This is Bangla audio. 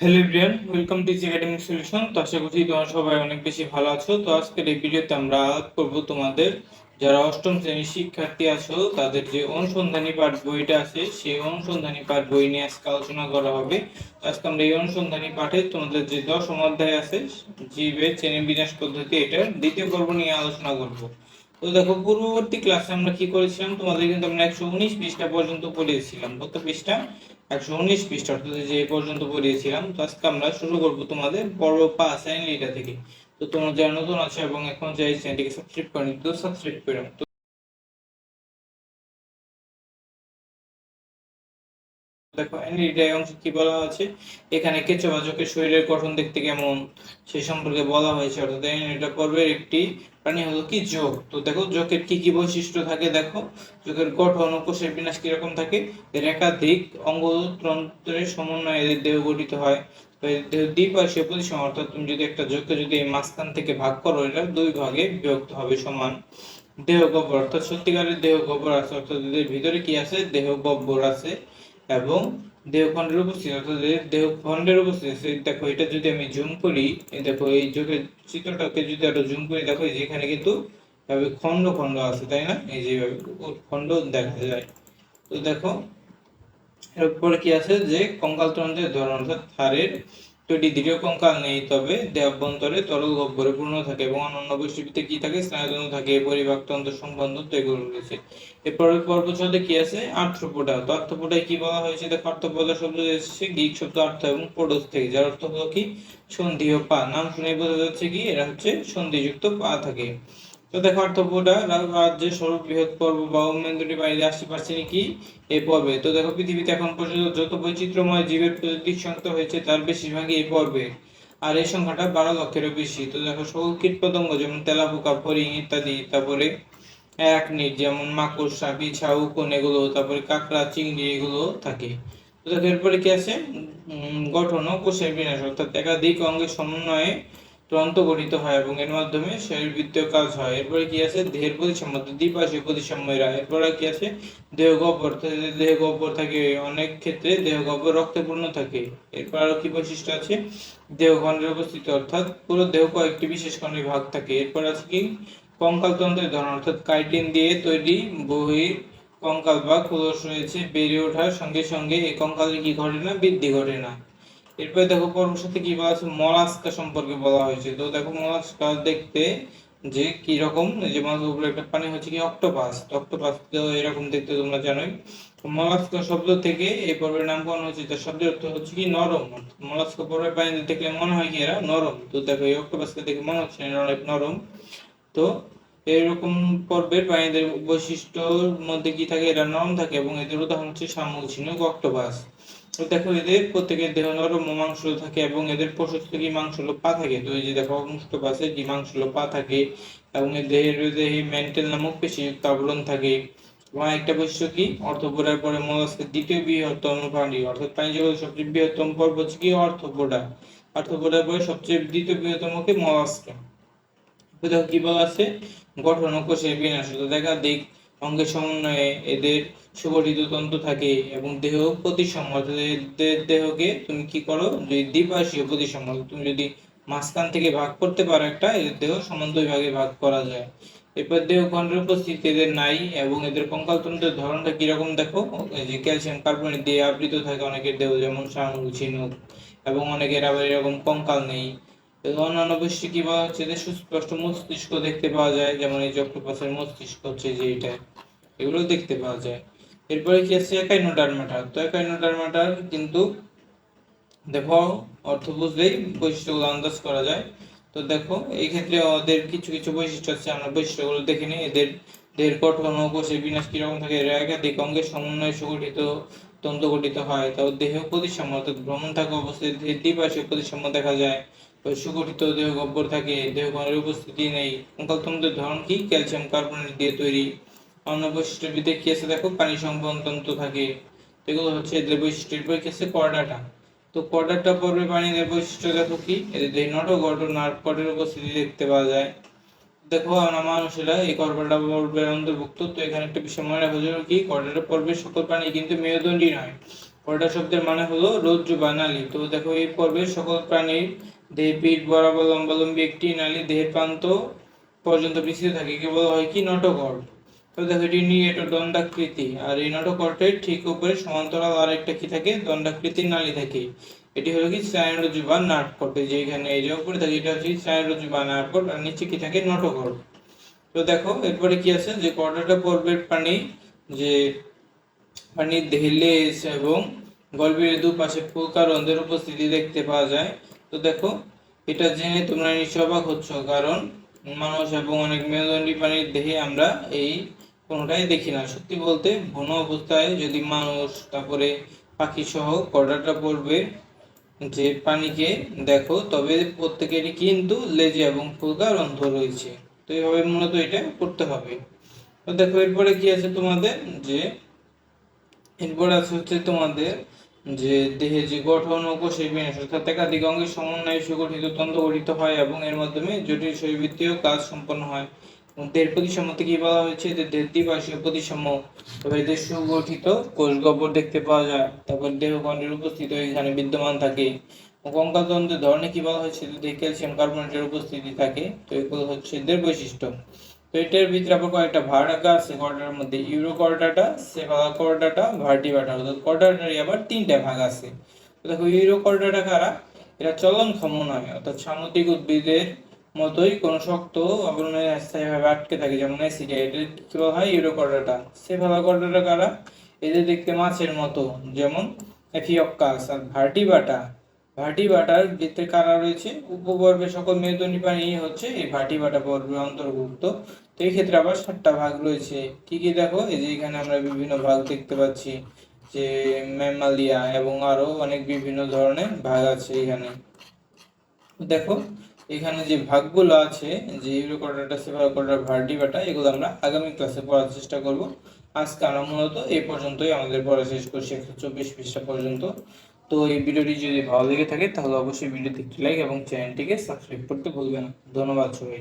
Hello everyone welcome to academic solution তো আশা করছি তোমরা সবাই অনেক বেশি ভালো আছো। তো আজকের এই ভিডিওতে আমরা করব তোমাদের, যারা অষ্টম শ্রেণির শিক্ষার্থী আছো, তাদের যে অনুসন্ধানী পাঠ বইটা আছে, সেই অনুসন্ধানী পাঠ বই নিয়ে আজকে আলোচনা করা হবে। আজকে আমরা এই অনুসন্ধানী পাঠে তোমাদের যে দশম অধ্যায় আছে, জীবের শ্রেণি বিন্যাস পদ্ধতি, এটার দ্বিতীয় পর্ব নিয়ে আলোচনা করব। তো দেখো, পূর্ববর্তী ক্লাসে আমরা কি করেছিলাম? তোমাদের কিন্তু আমরা একশো উনিশ পৃষ্ঠা পর্যন্ত পড়িয়েছিলাম কত পৃষ্ঠা? একশো উনিশ পৃষ্ঠা, অর্থাৎ যে পর্যন্ত পড়িয়েছিলাম, তো আজকে আমরা শুরু করব তোমাদের পর্ব পাঁচ, আইন লিটা থেকে। তো তোমরা যারা নতুন আছে এবং এখন যে চ্যানেলটিকে সাবস্ক্রাইব করেনি, তো সাবস্ক্রাইব করে দেখো এই অংশ কি বলা আছে এখানে কেঁচোবাচকের শরীরের গঠন দেখতে কেমন? সে সম্পর্কে বলা হয়েছে। অর্থাৎ এটা পর্বের একটি প্রাণী হলো কি যোগ তো দেখো যোগের কি কি বৈশিষ্ট্য থাকে দেখো? যোগের গঠন ও কোষের বিন্যাস কীরকম থাকে? এর একাধিক অঙ্গতন্ত্রের সমন্বয়ে এদের দেহ গঠিত হয়। দ্বিপার্শ্বীয় প্রতিসম অর্থাৎ তুমি যদি একটা যোগকে যদি এই মাঝখান থেকে ভাগ করো, এটা দুই ভাগে বিভক্ত হবে সমান। দেহ গহ্বর অর্থাৎ সত্যিকারের দেহ গহ্বর আছে, অর্থাৎ এদের ভিতরে কি আছে? দেহ গহ্বর আছে। এবং দেহখণ্ডের উপস্থিতি, অর্থাৎ দেহখণ্ডের উপস্থিতি দেখো, এটা যদি আমি জুম করি দেখো, এই যোগের চিত্রটাকে যদি আরও জুম করি, দেখো যেখানে কিন্তু এভাবে খণ্ড খণ্ড আছে, তাই না? এই যে এভাবে খণ্ড দেখা যায়। তো দেখো, এরপর কি আছে? যে কঙ্কাল তন্ত্রের ধরন, অর্থাৎ হাড়ের দুটি দৃঢ় কঙ্কাল নেই, তবে দেহাভ্যন্তরে তরল গহ্বরে পূর্ণ থাকে এবং অন্যান্য বৈশিষ্ট্যতে কি থাকে? স্নায়ুতন্ত্র থাকে পরিবাকতন্ত্র সম্বন্ধ এগুলো রয়েছে। এরপরে পর্বচদে কি আছে? আর্থ্রোপোডা। তো আর্থ্রোপোডায় কি বলা হয়েছে? দেখো, আর্থ্রোপোডা শব্দ এসেছে গ্রিক শব্দ আর্থ এবং পোডোস থেকে, যার অর্থ হলো কি? সন্ধি ও পা। নাম শুনে বোঝা যাচ্ছে কি? এরা হচ্ছে সন্ধিযুক্ত পা থাকে। তো দেখো আর্থ্রোপোডা রাজ্যের সর্ববৃহৎ পর্ব বা উন্মেন্দুটি বাইরে আসতে পারছে কি এই পর্বে? তো দেখো পৃথিবীতে এখন পর্যন্ত যত বৈচিত্র্যময় জীবের প্রজাতি শনাক্ত হয়েছে, তার বেশিরভাগই এই পর্বে। আর এই সংখ্যাটা বারো লক্ষেরও বেশি। তো দেখো সকল কীট পতঙ্গ যেমন তেলাপোকা ফড়িং ইত্যাদি, তারপরে অ্যারাকনিড যেমন মাকড়সা বিছা উকুন এগুলো তারপরে কাঁকড়া, চিংড়ি এগুলো থাকে। তো দেখো এরপরে কি আছে? গঠন ও কোষের বিন্যাস, অর্থাৎ একাধিক অঙ্গের সমন্বয়ে তন্ত্র গঠিত হয় এবং এর মাধ্যমে শরীরবৃত্তীয় কাজ হয়। এরপরে কি আছে? দেহের প্রতিসাম্য দ্বিপাশীয় প্রতিসাম্যরা এরপরে কি আছে? দেহ গহ্বর। দেহ গহ্বর থাকে, অনেক ক্ষেত্রে দেহ গহ্বর রক্তে পূর্ণ থাকে। এরপর আরও কি বৈশিষ্ট্য আছে? দেহ খণ্ডের উপস্থিতি অর্থাৎ পুরো দেহ কয়েকটি বিশেষ খণ্ডে ভাগ থাকে। এরপর আছে কি? কঙ্কাল তন্ত্রের ধরন, অর্থাৎ কাইটিন দিয়ে তৈরি বহির কঙ্কাল বা খোলস রয়েছে, বেড়ে ওঠার সঙ্গে সঙ্গে এই কঙ্কালের কি ঘটে না? বৃদ্ধি ঘটে না। এরপরে দেখো সাথে কি বলা আছে? মলাস্কা সম্পর্কে বলা হয়েছে। তো দেখো মলাস্কা দেখতে যে কি রকম যে মাছের উপরে একটা পানি হচ্ছে কি অক্টোপাস। অক্টোপাস তো এরকম দেখতে তোমরা জানোই। মলাস্কা শব্দ থেকে এই পর্বের নামকরণ হয়েছে। তার শব্দের অর্থ হচ্ছে কি নরম। মলাস্কা পর্বের পানিতে দেখলে মনে হয় কি এরা নরম। তো দেখো এই অক্টোপাসকে দেখে মনে হচ্ছে এরা অনেক নরম। তো এরকম পর্বের প্রাণীদের বৈশিষ্ট্যর মধ্যে কি থাকে? এরা নরম থাকে এবং এদের উদাহরণ হচ্ছে শামুক, ঝিনুক, অক্টোপাস। দেখো এদের প্রত্যেকের দেহ নরম ও থাকে এবং এদের প্রশস্ত কি মাংসল পা থাকে। তো এই যে দেখো অক্টোপাসে কি মাংসল পা থাকে এবং এর দেহের দেহে মেন্টাল নামক পেশিযুক্ত আবরণ থাকে। এবং একটা বৈশিষ্ট্য কি? অর্থপোডার পরে মলাস্কের দ্বিতীয় বৃহত্তম প্রাণী, অর্থাৎ প্রাণী জগতের সবচেয়ে বৃহত্তম পর্ব হচ্ছে কি? অর্থপোডা অর্থপোডার পরে সবচেয়ে দ্বিতীয় বৃহত্তম কি মলাস্কা দেখো কি বলা আছে? গঠন ও কোষের বিন্যাস। দেখা একাধিক অঙ্গের সমন্বয়ে এদের সুগঠিত তন্ত্র থাকে এবং দেহ প্রতিসম এদের দেহকে তুমি কি করো? যদি দ্বিপার্শ্বীয় প্রতিসম অর্থাৎ তুমি যদি মাঝখান থেকে ভাগ করতে পারো একটা, এদের দেহ সমান দুই ভাগে করা যায়। এরপর দেহ খণ্ডের উপস্থিতি, এদের নাই এবং এদের কঙ্কাল তন্ত্রের ধরনটা কীরকম দেখো? যে ক্যালসিয়াম কার্বনেট দিয়ে আবৃত থাকে অনেকের দেহ, যেমন শামুক, ঝিনুক এবং অনেকের আবার এরকম কঙ্কাল নেই। অন্যান্য বৈশিষ্ট্য কি বলা হচ্ছে? যে সুস্পষ্ট মস্তিষ্ক দেখতে পাওয়া যায়, যেমন এই অক্টোপাসের মস্তিষ্ক হচ্ছে যে এটা। এগুলো দেখতে পাওয়া যায়। এরপরে কি আছে? একাইনোডার্মাটা তো একাইনোডার্মাটার কিন্তু দেখো অর্থ বুঝলেই বৈশিষ্ট্যগুলো আন্দাজ করা যায়। তো দেখো, এই ক্ষেত্রে ওদের কিছু কিছু বৈশিষ্ট্য আছে, আমরা বৈশিষ্ট্যগুলো দেখে নিই। এদের দেহের গঠন ও কোষের বিন্যাস কীরকম থাকে? এরা একাধিক অঙ্গের সমন্বয়ে সুগঠিত, তন্ত্র গঠিত হয়। তাও দেহ প্রতিসাম্য, অর্থাৎ ভ্রমণ থাকা অবস্থায় দেহের দ্বিপার্শ্বীয় প্রতিসাম্য দেখা যায়। সুগঠিত দেহ গহ্বর থাকে, দেহ উপস্থিতি নেই। কঙ্কাল তন্ত্রের ধরন কি? ক্যালসিয়াম কার্বনেট দিয়ে তৈরি। অন্য বৈশিষ্ট্যের ভিতরে কি আছে দেখো? পানি সংবহন তন্ত্র থাকে। এগুলো হচ্ছে এদের বৈশিষ্ট্যের পরে কি আছে? কর্ডাটা তো কর্ডাটা পর্বে প্রাণীদের বৈশিষ্ট্য দেখো কি? এদের দেহ নট আর কর্ডের উপস্থিতি দেখতে পাওয়া যায়। দেখো আমরা মানুষেরা এই কর্ডাটা পর্বের অন্তর্ভুক্ত, তো এখানে একটা বিষয় মনে রাখা জরুরি কি? কর্ডাটা পর্বের সকল প্রাণী কিন্তু মেরুদণ্ডী নয়। কর্ডা শব্দের মানে হলো রজ্জু বা নালী। তো দেখো এই পর্বে সকল প্রাণীর দেহ পিঠ বরাবর লম্বালম্বী একটি নালী দেহের প্রান্ত পর্যন্ত বিস্তৃত থাকে। কেবল হয় কি? নটকর্ড তো দেখো, এটি নিয়ে এটা দণ্ডাকৃতি, আর এই নটকর্ডের ঠিক উপরে সমান্তরাল আর একটা কি থাকে? দণ্ডাকৃতির নালী থাকে। এটি হলো কি স্নায়ুরজ্জু বা নাটকর্ড এই যে এখানে এই যে উপরে থাকে, এটা হচ্ছে স্নায়ুরজ্জু বা নাটকর্ড আর নিচে কি থাকে? নটকর্ড তো দেখো, এরপরে কি আছে? যে কর্ডাটা পর্বের প্রাণী, যে দেহে লেজ এবং গল্পের দুপাশে রন্ধ্রের উপস্থিতি দেখতে পাওয়া যায়। তো দেখো, এটা জেনে তোমরা নিশ্চয় অবাক হচ্ছ, কারণ মানুষ এবং অনেক মেরুদণ্ডী প্রাণীর দেহে আমরা এই কোনোটাই দেখি না। সত্যি বলতে বন অবস্থায় যদি মানুষ, তারপরে পাখি সহ কর্ডাটা পড়বে যে প্রাণীকে দেখো, তবে প্রত্যেকেরই কিন্তু লেজে এবং ফুলকা রন্ধ্র রয়েছে। তো এইভাবে মূলত এটা করতে হবে। তো দেখো, এরপরে কি আছে তোমাদের? যে, এরপর আছে হচ্ছে তোমাদের যে, দেহে যে গঠন ও কোষের বিন্যাস, অর্থাৎ একাধিক অঙ্গের সমন্বয়ে সুগঠিত তন্ত্র গঠিত হয় এবং এর মাধ্যমে জটিল শরীরবৃত্তীয় কাজ সম্পন্ন হয়। এবং দেহের প্রতিসাম্যতে কি বলা হয়েছে যে দ্বিপার্শ্বীয় প্রতিসাম্য তবে এদের সুগঠিত কোষ গহ্বর দেখতে পাওয়া যায়। তারপর দেহখণ্ডের উপস্থিত এখানে বিদ্যমান থাকে। কঙ্কালতন্ত্রের ধরনে কি বলা হয়েছে? যদি ক্যালসিয়াম কার্বনেটের উপস্থিতি থাকে, তো এগুলো হচ্ছে এদের বৈশিষ্ট্য। তো এটার ভিতরে আবার কয়েকটা ভাগ আছে। কর্ডার মধ্যে urochordata cephalochordata vertebrata অর্থাৎ কর্ডাটারই আবার তিনটা ভাগ আছে। দেখো ইউরো কর্ডাটা কারা? এরা চলনক্ষম নয়, অর্থাৎ সামুদ্রিক উদ্ভিদের মতোই কোনো শক্ত আবরণে স্থায়ীভাবে আটকে থাকে, যেমন অ্যাসিড এটা কি বলা হয় ইউরো কর্ডাটা সেফালা কর্ডাটা কারা? এদের দেখতে মাছের মতো, যেমন এফিয়ক্কাস আর ভার্টিবাটা ভার্টিবাটার ভিতরে কারা রয়েছে? উপপর্বে সকল মেরুদণ্ডী প্রাণী হচ্ছে এই ভার্টিবাটা পর্বে অন্তর্ভুক্ত। তো এই ক্ষেত্রে আবার সাতটা ভাগ রয়েছে। কি কি দেখো? এই যে এখানে আমরা বিভিন্ন ভাগ দেখতে পাচ্ছি, যে ম্যামালিয়া এবং আরও অনেক বিভিন্ন ধরনের ভাগ আছে এখানে। দেখো এখানে যে ভাগগুলো আছে, যে ইউরোকর্ডাটা সেফালোকর্ডা ভার্টিবাটা এগুলো আমরা আগামী ক্লাসে পড়ার চেষ্টা করব। আজকে আমরা মূলত এই পর্যন্তই, আমাদের পড়া শেষ করছি একশো চব্বিশ পৃষ্ঠা পর্যন্ত। তো এই ভিডিওটি যদি ভালো লেগে থাকে, তাহলে অবশ্যই ভিডিওতে একটি লাইক এবং চ্যানেলটিকে সাবস্ক্রাইব করতে ভুলবেন না। ধন্যবাদ সবাই